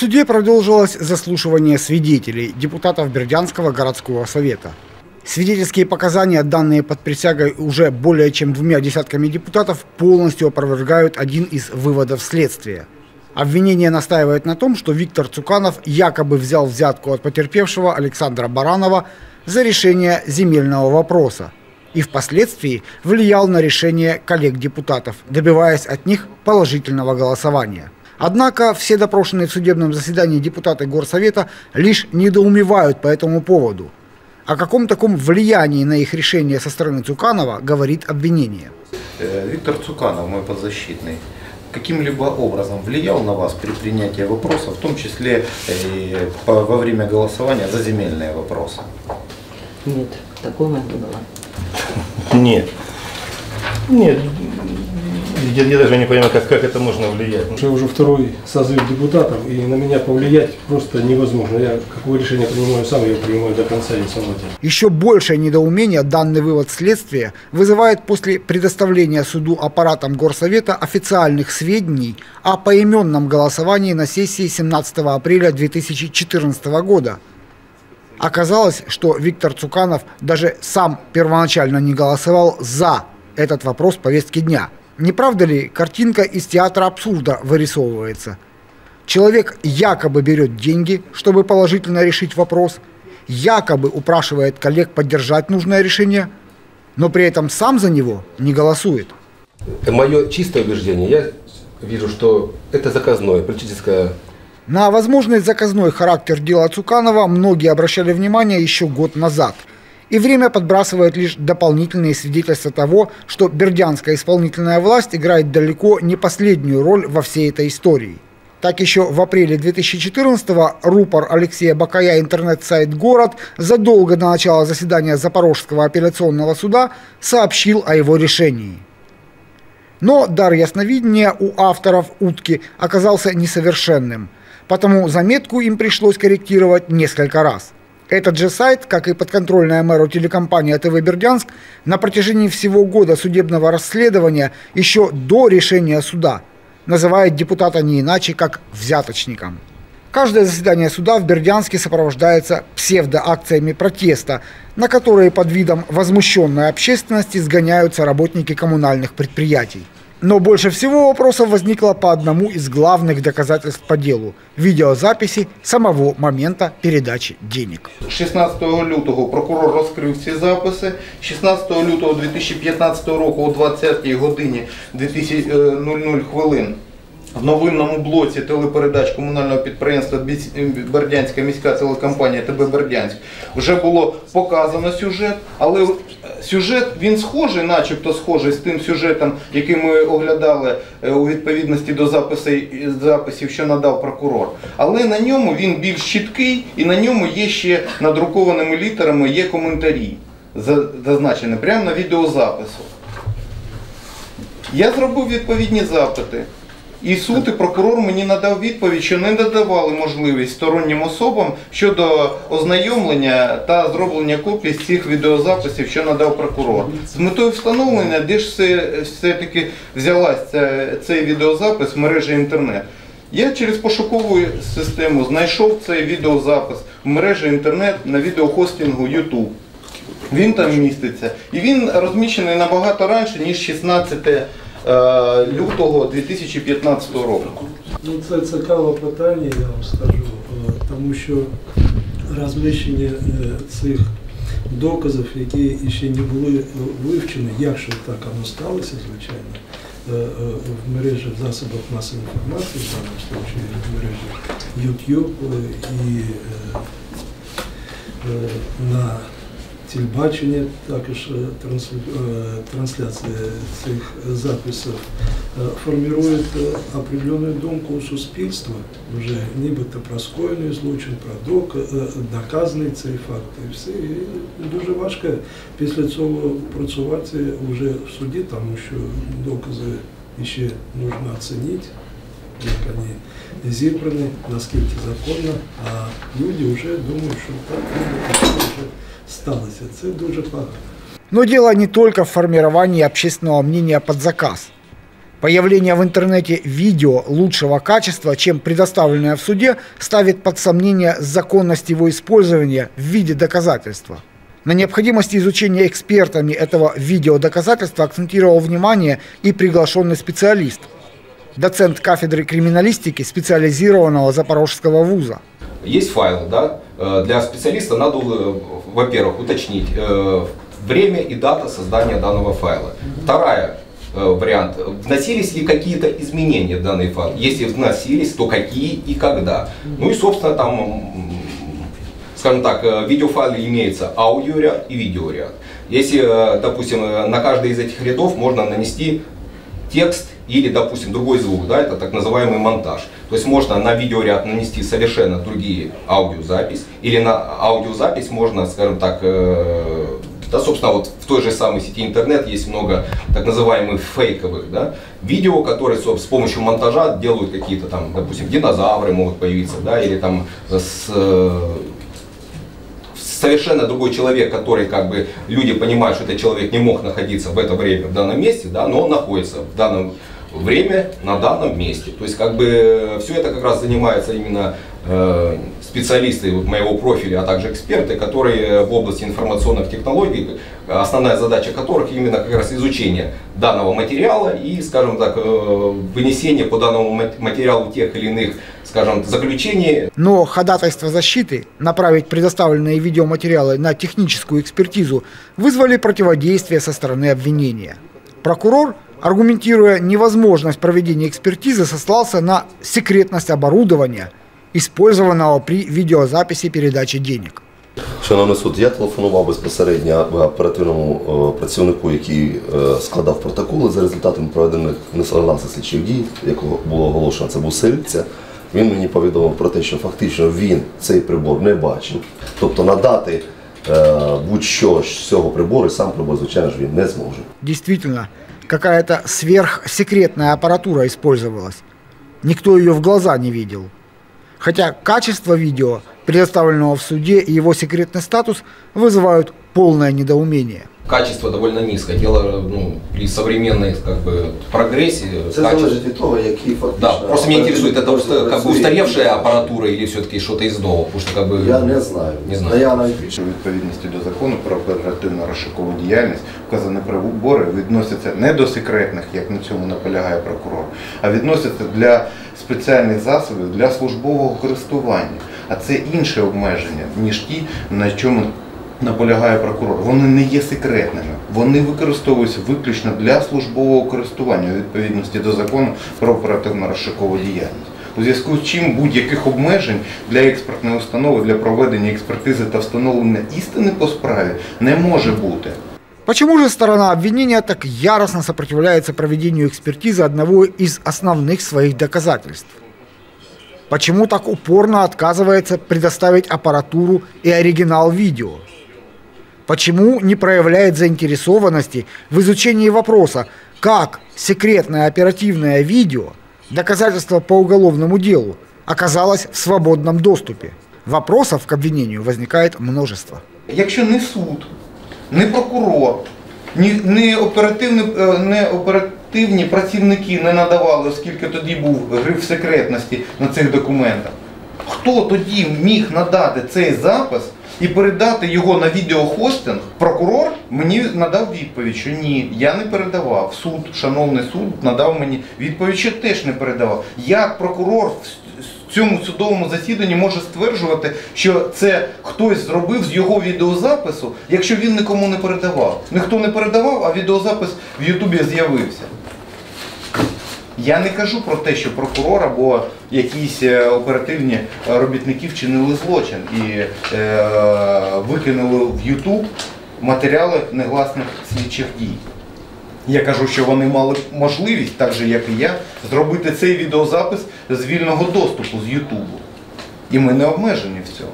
суде продолжилось заслушивание свидетелей, депутатов Бердянского городского совета. Свидетельские показания, данные под присягой уже более чем двумя десятками депутатов, полностью опровергают один из выводов следствия. Обвинение настаивает на том, что Виктор Цуканов якобы взял взятку от потерпевшего Александра Баранова за решение земельного вопроса и впоследствии влиял на решение коллег-депутатов, добиваясь от них положительного голосования. Однако все допрошенные в судебном заседании депутаты Горсовета лишь недоумевают по этому поводу. О каком таком влиянии на их решение со стороны Цуканова говорит обвинение. Э, Виктор Цуканов, мой подзащитный, каким-либо образом влиял на вас при принятии вопроса, в том числе и во время голосования за земельные вопросы? Нет, такого не было. Нет. Нет. Я, я даже не понимаю, как, как это можно влиять. Я уже второй созыв депутатов, и на меня повлиять просто невозможно. Я какое решение принимаю сам, я принимаю до конца и сам Еще большее недоумение данный вывод следствия вызывает после предоставления суду аппаратам Горсовета официальных сведений о поименном голосовании на сессии 17 апреля 2014 года. Оказалось, что Виктор Цуканов даже сам первоначально не голосовал за этот вопрос повестки дня – не правда ли, картинка из театра абсурда вырисовывается? Человек якобы берет деньги, чтобы положительно решить вопрос, якобы упрашивает коллег поддержать нужное решение, но при этом сам за него не голосует. Мое чистое убеждение, я вижу, что это заказное политическое на возможный заказной характер дела Цуканова многие обращали внимание еще год назад – и время подбрасывает лишь дополнительные свидетельства того, что бердянская исполнительная власть играет далеко не последнюю роль во всей этой истории. Так еще в апреле 2014-го рупор Алексея Бакая интернет-сайт «Город» задолго до начала заседания Запорожского апелляционного суда сообщил о его решении. Но дар ясновидения у авторов «Утки» оказался несовершенным, потому заметку им пришлось корректировать несколько раз – этот же сайт, как и подконтрольная мэру телекомпания ТВ Бердянск, на протяжении всего года судебного расследования, еще до решения суда, называет депутата не иначе, как взяточником. Каждое заседание суда в Бердянске сопровождается псевдоакциями протеста, на которые под видом возмущенной общественности сгоняются работники коммунальных предприятий. Но больше всего вопросов возникло по одному из главных доказательств по делу – видеозаписи самого момента передачи денег. 16 лютого прокурор розкрив ці записи. 16 лютого 2015 року о 20 годині 00 хвилин в новинному блоці телепередач комунального підприємства Бердянська міська телекомпанія ТБ Бердянськ вже було показано сюжет, але сюжет він схожий, начебто схожий з тим сюжетом, який ми оглядали е, у відповідності до записів, записів, що надав прокурор. Але на ньому він більш чіткий і на ньому є ще надрукованими літерами є коментарі, зазначені прямо на відеозапису. Я зробив відповідні запити. І суд і прокурор мені надав відповідь, що не надавали можливість стороннім особам щодо ознайомлення та зроблення копій з цих відеозаписів, що надав прокурор. З метою встановлення, де ж все, все-таки взялась цей відеозапис в мережі інтернет. Я через пошукову систему знайшов цей відеозапис в мережі інтернет на відеохостингу YouTube. Він там міститься. І він розміщений набагато раніше, ніж 16 Е, лютого 2015 року. Ну, Це цікаве питання, я вам скажу, е, тому що розміщення е, цих доказів, які ще не були вивчені, якщо так воно сталося, звичайно, в мережі в засобах масової інформації, в даному случаї в мережі YouTube і на телебачення, також е, е, трансляція цих записів е, формує определенную думку суспільства, вже нібито про скоєний злочин, про доказаний цей факт. І все. І дуже важко після цього працювати вже в суді, тому що докази ще потрібно оцінити, як вони зібрані, наскільки законно, а люди вже думають, що так, вже сталося. Це дуже погано. Но дело не только в формировании общественного мнения под заказ. Появление в интернете видео лучшего качества, чем предоставленное в суде, ставит под сомнение законность его использования в виде доказательства. На необходимости изучения экспертами этого видеодоказательства акцентировал внимание и приглашенный специалист, доцент кафедры криминалистики специализированного Запорожского вуза. Есть файл, да? Э, Для специалиста надо, э, во-первых, уточнить э, время и дата создания данного файла. Вторая э, вариант. Вносились ли какие-то изменения в данный файл? Если вносились, то какие и когда? Ну и, собственно, там, скажем так, э, в видеофайле имеется аудиоряд и видеоряд. Если, э, допустим, э, на каждый из этих рядов можно нанести текст или, допустим, другой звук, да, это так называемый монтаж. То есть можно на видеоряд нанести совершенно другие аудиозапись, или на аудиозапись можно, скажем так, э, да, собственно, вот в той же самой сети интернет есть много так называемых фейковых да, видео, которые с помощью монтажа делают какие-то там, допустим, динозавры могут появиться, да, или там с э, совершенно другой человек, который как бы люди понимают, что этот человек не мог находиться в это время в данном месте, да, но он находится в данном время на данном месте. То есть как бы все это как раз занимается именно специалисты вот моего профиля, а также эксперты, которые в области информационных технологий, основная задача которых именно как раз изучение данного материала и, скажем так, э, вынесение по данному мат- материалу тех или иных, скажем, заключений, Но ходатайство защиты направить предоставленные видеоматериалы на техническую экспертизу вызвали противодействие со стороны обвинения. Прокурор, аргументируя невозможность проведения экспертизы, сослался на секретность оборудования, использованного при видеозаписи передачи денег. Шановний суд, я телефонував безпосередньо оперативному е, працівнику, який е, складав протоколи за результатами проведених несогласних слідчих дій, якого було оголошено, це був Сильця. Він мені повідомив про те, що фактично він цей прибор не бачив. Тобто надати е, будь-що з цього прибору, сам прибор, звичайно ж, він не зможе. Действительно, какая-то сверхсекретная аппаратура использовалась. Никто ее в глаза не видел. Хотя качество видео, предоставленного в суде, и его секретный статус вызывают полное недоумение. качество довольно низкое. Дело ну, при современной как бы, прогрессе, качество- від того, які фактично... Да, просто меня интересует, это уста- как бы устаревшая аппаратура или все-таки что-то из нового, потому что как бы... знаю. Не знаю. Я навіть У відповідності до закону про оперативно розшукову діяльність вказані прибори відносяться не до секретних, як на цьому наполягає прокурор, а відносяться для спеціальних засобів для службового користування. А це інше обмеження, ніж ті, на чому наполягає прокурор. Вони не є секретними. Вони використовуються виключно для службового користування у відповідності до закону про оперативно розшукову діяльність. У зв'язку з чим будь-яких обмежень для експертної установи для проведення експертизи та встановлення істини по справі не може бути. Почему же сторона обвинения так яростно сопротивляется проведению экспертизы одного из основных своих доказательств? Почему так упорно отказывается предоставить аппаратуру и оригинал видео? Почему не проявляет заинтересованности в изучении вопроса, как секретное оперативное видео, доказательство по уголовному делу, оказалось в свободном доступе? Вопросов к обвинению возникает множество. Якщо не суд, не прокурор, ні, не, оперативні, е, не оперативні працівники не надавали, оскільки тоді був гриф секретності на цих документах, хто тоді міг надати цей запис І передати його на відеохостинг? Прокурор мені надав відповідь, що ні, я не передавав. Суд, шановний суд, надав мені відповідь, що теж не передавав. Як прокурор в цьому судовому засіданні може стверджувати, що це хтось зробив з його відеозапису, якщо він нікому не передавав. Ніхто не передавав, а відеозапис в Ютубі з'явився. Я не кажу про те, що прокурор або якісь е, оперативні е, робітники вчинили злочин і е, викинули в Ютуб матеріали негласних слідчих дій. Я кажу, що вони мали можливість, так же як і я, зробити цей відеозапис з вільного доступу з Ютубу. І ми не обмежені в цьому.